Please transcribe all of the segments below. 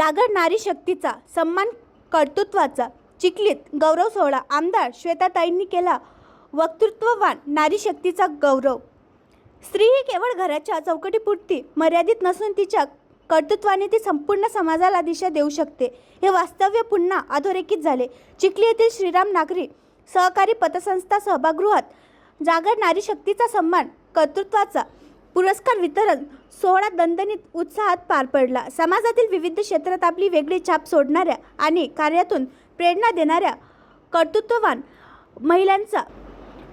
जागर नारी शक्तीचा सन्मान कर्तृत्वाचा चिखलीत गौरव सोहळा आमदार श्वेताताईंनी केला. वक्तृत्ववान नारी शक्तीचा गौरव. स्त्री ही केवळ घराच्या चौकटीपुरती मर्यादित नसून तिच्या कर्तृत्वाने ती संपूर्ण समाजाला दिशा देऊ शकते. हे वास्तव्य पुन्हा अधोरेखित झाले. चिखली येथील श्रीराम नागरी सहकारी पतसंस्था सभागृहात जागर नारी शक्तीचा सन्मान कर्तृत्वाचा पुरस्कार वितरण सोहळा दणदणीत उत्साहात पार पडला. समाजातील विविध क्षेत्रात आपली वेगळी छाप सोडणाऱ्या आणि कार्यातून प्रेरणा देणाऱ्या कर्तृत्ववान महिलांचा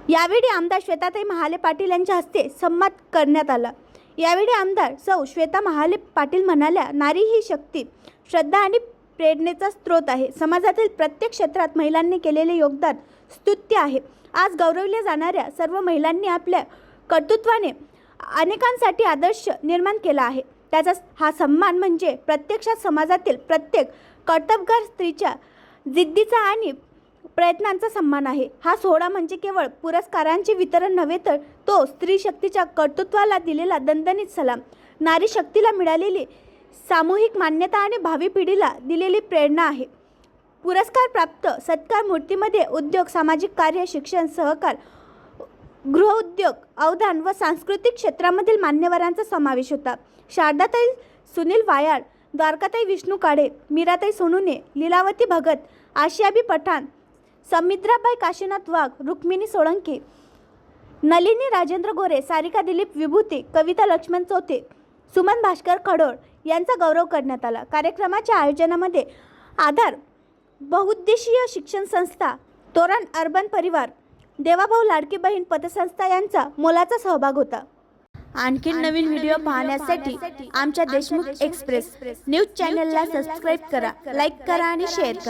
यावेळी आमदार श्वेताताई महाले पाटील यांच्या हस्ते सन्मान करण्यात आला. यावेळी आमदार सौ श्वेता महाले पाटील म्हणाल्या नारी ही शक्ती श्रद्धा आणि प्रेरणेचा स्रोत आहे. समाजातील प्रत्येक क्षेत्रात महिलांनी केलेले योगदान स्तुत्य आहे. आज गौरवल्या जाणाऱ्या सर्व महिलांनी आपल्या कर्तृत्वाने अनेकांसाठी आदर्श निर्माण केला आहे. त्याचा हा सन्मान म्हणजे प्रत्यक्षात समाजातील प्रत्येक कर्तबगार स्त्रीच्या जिद्दीचा आणि प्रयत्नांचा सन्मान आहे. हा सोहळा म्हणजे केवळ पुरस्कारांचे वितरण नव्हे तर तो स्त्री शक्तीच्या कर्तृत्वाला दिलेला दणदणीत सलाम नारी शक्तीला मिळालेली सामूहिक मान्यता आणि भावी पिढीला दिलेली प्रेरणा आहे. पुरस्कार प्राप्त सत्कार मूर्तीमध्ये उद्योग सामाजिक कार्य शिक्षण सहकार गृहउद्योग अवधान व सांस्कृतिक क्षेत्रामधील मान्यवरांचा समावेश होता. शारदाताई सुनील वायाळ द्वारकाताई विष्णू काळे मीराताई सोनुने लीलावती भगत आशियाबी पठाण समिद्राबाई काशीनाथ वाघ रुक्मिणी सोळंकी नलिनी राजेंद्र गोरे सारिका दिलीप विभूती कविता लक्ष्मण चौथे सुमन भास्कर खडोळ यांचा गौरव करण्यात आला. कार्यक्रमाच्या आयोजनामध्ये आधार बहुउद्देशीय शिक्षण संस्था तोरण अर्बन परिवार देवाभाऊ लाडकी बहीण पतसंस्था यांचा मोलाचा सहभाग होता. आणखीन नवीन व्हिडिओ पाहण्यासाठी आमच्या देशमुख एक्सप्रेस न्यूज चॅनलला सबस्क्राईब करा लाईक करा आणि शेअर करा.